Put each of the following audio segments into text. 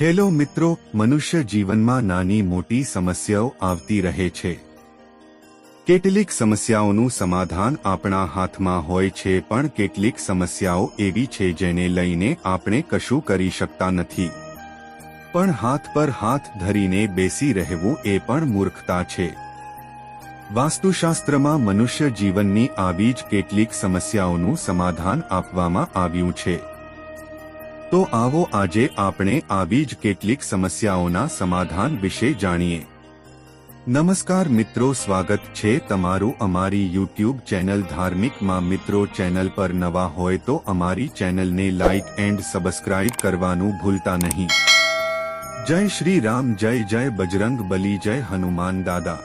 Hello મિત્રો, મનુષ્ય જીવનમાં નાની મોટી સમસ્યાઓ આવતી રહે છે. કેટલીક સમસ્યાઓનું સમાધાન આપણા હાથમાં હોય છે પણ કેટલીક સમસ્યાઓ એવી છે જેને લઈને આપણે કશું કરી શકતા નથી. પણ હાથ પર હાથ ધરીને બેસી રહેવું એ પણ મૂર્ખતા છે. વાસ્તુશાસ્ત્રમાં મનુષ્ય જીવનની આવી જ કેટલીક સમસ્યાઓનું સમાધાન આપવામાં આવ્યું છે. તો આવો આજે આપણે આવી જ કેટલીક સમસ્યાઓના સમાધાન વિશે જાણીએ. નમસ્કાર મિત્રો, સ્વાગત છે તમારું અમારી યુટ્યુબ ચેનલ ધાર્મિકમાં મિત્રો, ચેનલ પર નવા હોય તો અમારી ચેનલને લાઇક એન્ડ સબસ્ક્રાઇબ કરવાનું ભૂલતા નહીં. જય શ્રી રામ, જય જય બજરંગ બલી, જય હનુમાન દાદા.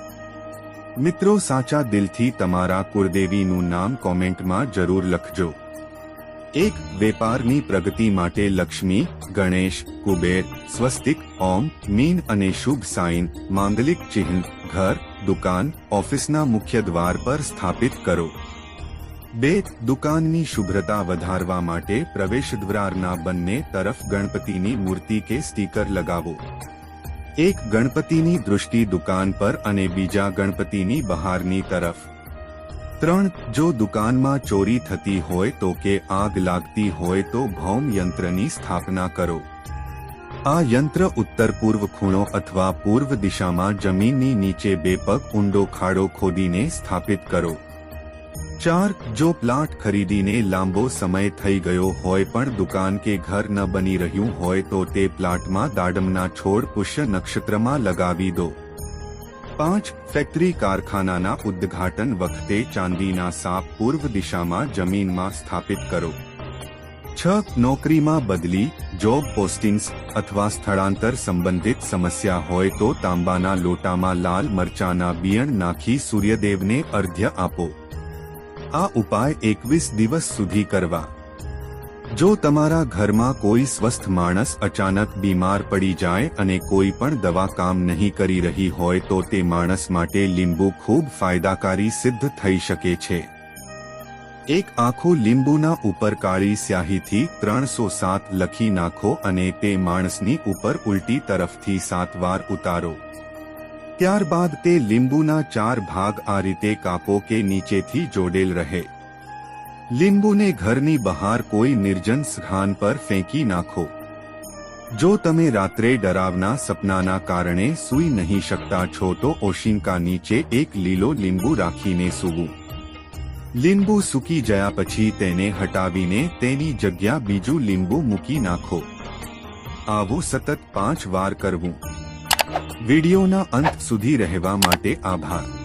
મિત્રો, સાચા દિલથી તમારા કુળદેવીનું નામ કોમેન્ટમાં જરૂર લખજો. એક વેપારની પ્રગતિ માટે લક્ષ્મી, ગણેશ, કુબેર, સ્વસ્તિક, ઓમ, મીન અને શુભ સાઇન, માંગલિક ચિહ્ન, ઘર, દુકાન, ઓફિસના મુખ્ય દ્વાર પર સ્થાપિત કરો. બે, દુકાનની શુભ્રતા વધારવા માટે પ્રવેશદ્વારના બંને તરફ ગણપતિની મૂર્તિ કે સ્ટીકર લગાવો. એક, ગણપતિની દૃષ્ટિ દુકાન પર અને બીજા ગણપતિની બહારની તરફ. ત્રણ, જો દુકાનમાં ચોરી થતી હોય તો કે આગ લાગતી હોય તો ભૌમ યંત્રની સ્થાપના કરો. આ યંત્ર ઉત્તર પૂર્વ ખૂણો અથવા પૂર્વ દિશામાં જમીનની નીચે બે પગ ઊંડો ખાડો ખોદીને સ્થાપિત કરો. ચાર, જો પ્લાટ ખરીદીને લાંબો સમય થઈ ગયો હોય પણ દુકાન કે ઘર ન બની રહ્યું હોય તો તે પ્લાટમાં દાડમના છોડ પુષ્ય નક્ષત્રમાં લગાવી દો. પાંચ ફેક્ટરી કારખાનાના ઉદ્ઘાટન વખતે ચાંદીના સાપ પૂર્વ દિશામાં જમીનમાં સ્થાપિત કરો. છ, નોકરીમાં બદલી, જોબ પોસ્ટિંગ્સ અથવા સ્થળાંતર સંબંધિત સમસ્યા હોય તો તાંબાના લોટામાં લાલ મરચાના બિયણ નાખી સૂર્યદેવને અર્ધ્ય આપો. આ ઉપાય એકવીસ દિવસ સુધી કરવા. જો તમારા ઘરમાં કોઈ સ્વસ્થ માણસ અચાનક બીમાર પડી જાય અને કોઈ પણ દવા કામ નહીં કરી રહી હોય તો તે માણસ માટે લીંબુ ખૂબ ફાયદાકારી સિદ્ધ થઈ શકે છે. એક આખું લીંબુના ઉપર કાળી સ્યાહીથી ત્રણસો સાત લખી નાખો અને તે માણસની ઉપર ઉલટી તરફથી સાત વાર ઉતારો. ત્યારબાદ તે લીંબુના ચાર ભાગ આ રીતે કાપો કે નીચેથી જોડેલ રહે. લીંબુને ઘરની બહાર કોઈ નિર્જન સ્થાન પર ફેંકી નાખો. જો તમે રાત્રે ડરાવના સપનાના કારણે સૂઈ નહીં શકતા છો તો ઓશિંકા નીચે એક લીલો લીંબુ રાખીને સૂવું. લીંબુ સૂકી ગયા પછી તેને હટાવીને તેની જગ્યા બીજું લીંબુ મૂકી નાખો. આવું સતત પાંચ વાર કરવું. વિડિયોના અંત સુધી રહેવા માટે આભાર.